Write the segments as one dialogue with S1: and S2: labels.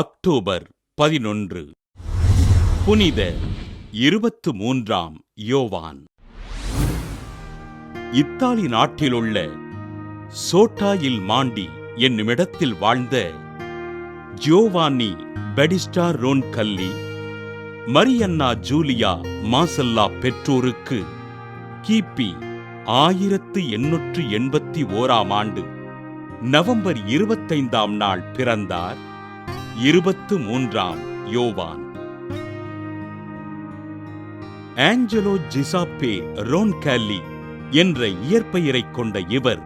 S1: October பதினொன்று. புனித இருபத்து மூன்றாம் யோவான். இத்தாலி நாட்டிலுள்ள சோட்டாயில் மாண்டி என்னுமிடத்தில் வாழ்ந்த Giovanni Battista Roncalli Marianna Giulia Mazzola பெற்றோருக்கு கிபி ஆயிரத்து எண்ணூற்று எண்பத்தி ஓராம் ஆண்டு நவம்பர் இருபத்தைந்தாம் நாள் பிறந்தார். இருபத்து மூன்றாம் யோவான். ஆஞ்சலோ ஜிசாப்பே ரோன்காலி என்ற இயற்பெயரைக் கொண்ட இவர்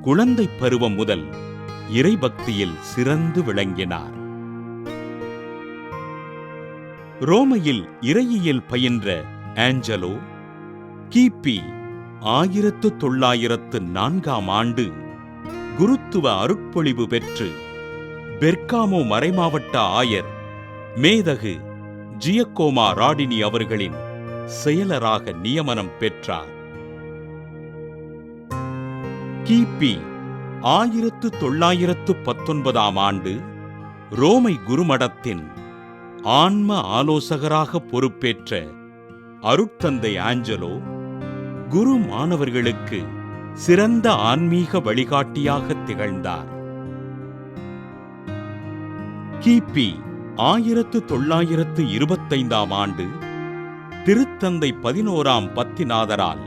S1: குழந்தை பருவம் முதல் இறைபக்தியில் சிறந்து விளங்கினார். ரோமையில் இறையியல் பயின்ற ஆஞ்சலோ கிபி ஆயிரத்து தொள்ளாயிரத்து நான்காம் ஆண்டு குருத்துவ அருட்பொழிவு பெற்று பெர்காமோ மறைமாவட்ட ஆயர் மேதகு ஜியக்கோமா ராடினி அவர்களின் செயலராக நியமனம் பெற்றார். கிபி ஆயிரத்து தொள்ளாயிரத்து பத்தொன்பதாம் ஆண்டு ரோமை குருமடத்தின் ஆன்ம ஆலோசகராக பொறுப்பேற்ற அருட்தந்தை ஆஞ்சலோ குரு மாணவர்களுக்கு சிறந்த ஆன்மீக வழிகாட்டியாக திகழ்ந்தார். கிபி ஆயிரத்து தொள்ளாயிரத்து இருபத்தைந்தாம் ஆண்டு திருத்தந்தை பதினோராம் பத்திநாதரால்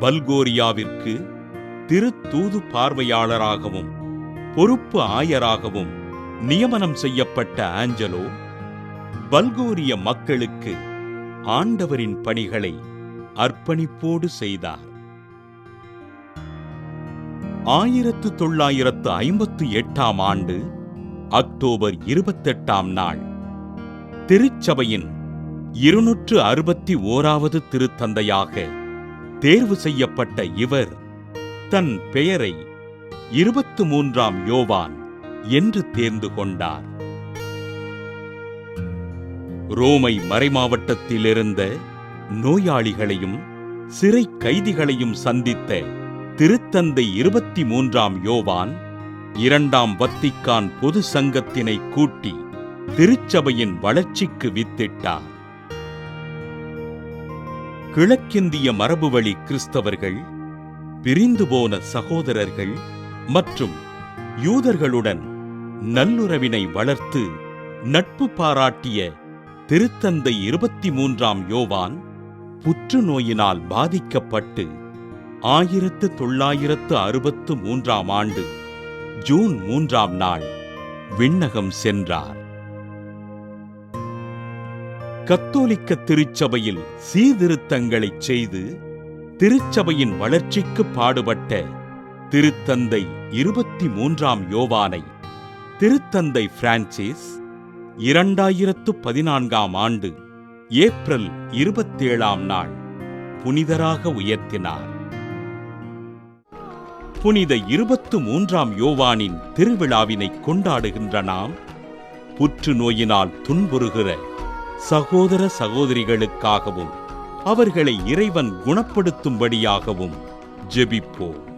S1: பல்கோரியாவிற்கு திருத்தூது பார்வையாளராகவும் பொறுப்பு ஆயராகவும் நியமனம் செய்யப்பட்ட ஆஞ்சலோ பல்கோரிய மக்களுக்கு ஆண்டவரின் பணிகளை அர்ப்பணிப்போடு செய்தார். ஆயிரத்து தொள்ளாயிரத்து ஐம்பத்து எட்டாம் ஆண்டு அக்டோபர் இருபத்தெட்டாம் நாள். திருச்சபையின் இருநூற்று அறுபத்தி ஓராவது திருத்தந்தையாக தேர்வு செய்யப்பட்ட இவர் தன் பெயரை இருபத்து மூன்றாம் யோவான் என்று தேர்ந்து கொண்டார். ரோமை மறைமாவட்டத்திலிருந்த நோயாளிகளையும் சிறை கைதிகளையும் சந்தித்த திருத்தந்தை இருபத்தி மூன்றாம் யோவான் இரண்டாம் வத்திக்கான் பொது சங்கத்தினை கூட்டி திருச்சபையின் வளர்ச்சிக்கு வித்திட்டார். கிழக்கிந்திய மரபுவழி கிறிஸ்தவர்கள் பிரிந்து போன சகோதரர்கள் மற்றும் யூதர்களுடன் நல்லுறவினை வளர்த்து நட்பு பாராட்டிய திருத்தந்தை இருபத்தி மூன்றாம் யோவான் புற்றுநோயினால் பாதிக்கப்பட்டு ஆயிரத்து தொள்ளாயிரத்து அறுபத்து மூன்றாம் ஆண்டு ஜூன் மூன்றாம் நாள் விண்ணகம் சென்றார். கத்தோலிக்க திருச்சபையில் சீர்திருத்தங்களைச் செய்து திருச்சபையின் வளர்ச்சிக்கு பாடுபட்ட திருத்தந்தை இருபத்தி மூன்றாம் யோவானை திருத்தந்தை பிரான்சிஸ் இரண்டாயிரத்து பதினான்காம் ஆண்டு ஏப்ரல் இருபத்தேழாம் நாள் புனிதராக உயர்த்தினார். புனித இருபத்து மூன்றாம் யோவானின் திருவிழாவினை கொண்டாடுகின்ற நாம் புற்றுநோயினால் துன்புறுகிற சகோதர சகோதரிகளுக்காகவும் அவர்களை இறைவன் குணப்படுத்தும்படியாகவும் ஜெபிப்போம்.